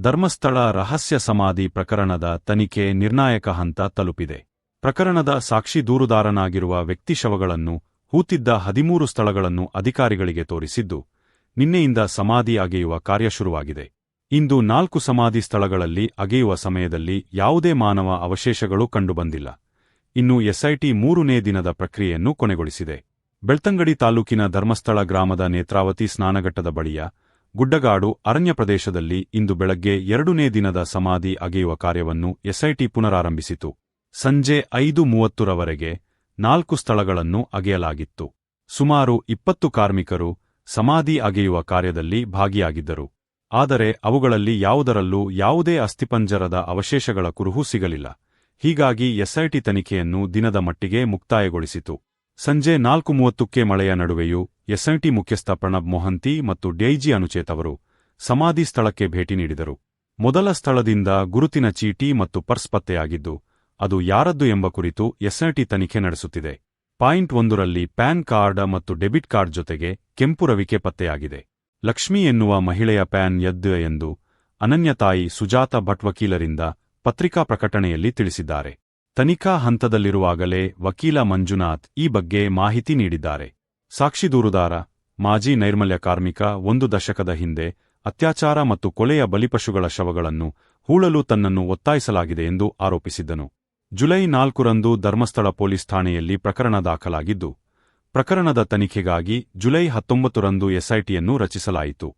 ಧರ್ಮಸ್ಥಳ ರಹಸ್ಯ ಸಮಾಧಿ ಪ್ರಕರಣದ ತನಿಖೆ ನಿರ್ಣಾಯಕ ಹಂತ ತಲುಪಿದೆ. ಪ್ರಕರಣದ ಸಾಕ್ಷಿ ದೂರುದಾರನಾಗಿರುವ ವ್ಯಕ್ತಿ ಶವಗಳನ್ನು ಹೂತಿದ್ದ ಹದಿಮೂರು ಸ್ಥಳಗಳನ್ನು ಅಧಿಕಾರಿಗಳಿಗೆ ತೋರಿಸಿದ್ದು, ನಿನ್ನೆಯಿಂದ ಸಮಾಧಿ ಅಗೆಯುವ ಕಾರ್ಯ ಶುರುವಾಗಿದೆ. ಇಂದು ನಾಲ್ಕು ಸಮಾಧಿ ಸ್ಥಳಗಳಲ್ಲಿ ಅಗೆಯುವ ಸಮಯದಲ್ಲಿ ಯಾವುದೇ ಮಾನವ ಅವಶೇಷಗಳು ಕಂಡುಬಂದಿಲ್ಲ. ಇನ್ನು ಎಸ್ಐಟಿ ಮೂರನೇ ದಿನದ ಪ್ರಕ್ರಿಯೆಯನ್ನು ಕೊನೆಗೊಳಿಸಿದೆ. ಬೆಳ್ತಂಗಡಿ ತಾಲೂಕಿನ ಧರ್ಮಸ್ಥಳ ಗ್ರಾಮದ ನೇತ್ರಾವತಿ ಸ್ನಾನಘಟ್ಟದ ಬಳಿಯ ಗುಡ್ಡಗಾಡು ಅರಣ್ಯ ಪ್ರದೇಶದಲ್ಲಿ ಇಂದು ಬೆಳಗ್ಗೆ ಎರಡನೇ ದಿನದ ಸಮಾಧಿ ಅಗೆಯುವ ಕಾರ್ಯವನ್ನು ಎಸ್ಐಟಿ ಪುನರಾರಂಭಿಸಿತು. ಸಂಜೆ ಐದು ಮೂವತ್ತರವರೆಗೆ ನಾಲ್ಕು ಸ್ಥಳಗಳನ್ನು ಅಗೆಯಲಾಗಿತ್ತು. ಸುಮಾರು ಇಪ್ಪತ್ತು ಕಾರ್ಮಿಕರು ಸಮಾಧಿ ಅಗೆಯುವ ಕಾರ್ಯದಲ್ಲಿ ಭಾಗಿಯಾಗಿದ್ದರು. ಆದರೆ ಅವುಗಳಲ್ಲಿ ಯಾವುದರಲ್ಲೂ ಯಾವುದೇ ಅಸ್ಥಿಪಂಜರದ ಅವಶೇಷಗಳ ಕುರುಹು ಸಿಗಲಿಲ್ಲ. ಹೀಗಾಗಿ ಎಸ್ಐಟಿ ತನಿಖೆಯನ್ನು ದಿನದ ಮಟ್ಟಿಗೆ ಮುಕ್ತಾಯಗೊಳಿಸಿತು. ಸಂಜೆ ನಾಲ್ಕು ಮೂವತ್ತಕ್ಕೆ ಮಳೆಯ ನಡುವೆಯೂ ಎಸ್ಐಟಿ ಮುಖ್ಯಸ್ಥ ಪ್ರಣಬ್ ಮೊಹಂತಿ ಮತ್ತು ಡೈಜಿ ಅನುಚೇತ್ ಅವರು ಸಮಾಧಿ ಸ್ಥಳಕ್ಕೆ ಭೇಟಿ ನೀಡಿದರು. ಮೊದಲ ಸ್ಥಳದಿಂದ ಗುರುತಿನ ಚೀಟಿ ಮತ್ತು ಪರ್ಸ್ ಪತ್ತೆಯಾಗಿದ್ದು, ಅದು ಯಾರದ್ದು ಎಂಬ ಕುರಿತು ಎಸ್ಐಟಿ ತನಿಖೆ ನಡೆಸುತ್ತಿದೆ. ಪಾಯಿಂಟ್ ಒಂದರಲ್ಲಿ ಪ್ಯಾನ್ ಕಾರ್ಡ್ ಮತ್ತು ಡೆಬಿಟ್ ಕಾರ್ಡ್ ಜೊತೆಗೆ ಕೆಂಪು ರವಿಕೆ ಪತ್ತೆಯಾಗಿದೆ. ಲಕ್ಷ್ಮಿ ಎನ್ನುವ ಮಹಿಳೆಯ ಪ್ಯಾನ್ ಎದ್ದು ಎಂದು ಅನನ್ಯ ತಾಯಿ ಸುಜಾತ ಭಟ್ ವಕೀಲರಿಂದ ಪತ್ರಿಕಾ ಪ್ರಕಟಣೆಯಲ್ಲಿ ತಿಳಿಸಿದ್ದಾರೆ. ತನಿಖಾ ಹಂತದಲ್ಲಿರುವಾಗಲೇ ವಕೀಲ ಮಂಜುನಾಥ್ ಈ ಬಗ್ಗೆ ಮಾಹಿತಿ ನೀಡಿದ್ದಾರೆ. ಸಾಕ್ಷಿ ದೂರುದಾರ, ಮಾಜಿ ನೈರ್ಮಲ್ಯ ಕಾರ್ಮಿಕ ಒಂದು ದಶಕದ ಹಿಂದೆ ಅತ್ಯಾಚಾರ ಮತ್ತು ಕೊಲೆಯ ಬಲಿಪಶುಗಳ ಶವಗಳನ್ನು ಹೂಳಲು ತನ್ನನ್ನು ಒತ್ತಾಯಿಸಲಾಗಿದೆ ಎಂದು ಆರೋಪಿಸಿದ್ದನು. ಜುಲೈ ನಾಲ್ಕರಂದು ಧರ್ಮಸ್ಥಳ ಪೊಲೀಸ್ ಠಾಣೆಯಲ್ಲಿ ಪ್ರಕರಣ ದಾಖಲಾಗಿದ್ದು, ಪ್ರಕರಣದ ತನಿಖೆಗಾಗಿ ಜುಲೈ ಹತ್ತೊಂಬತ್ತರಂದು ಎಸ್ಐಟಿಯನ್ನು ರಚಿಸಲಾಯಿತು.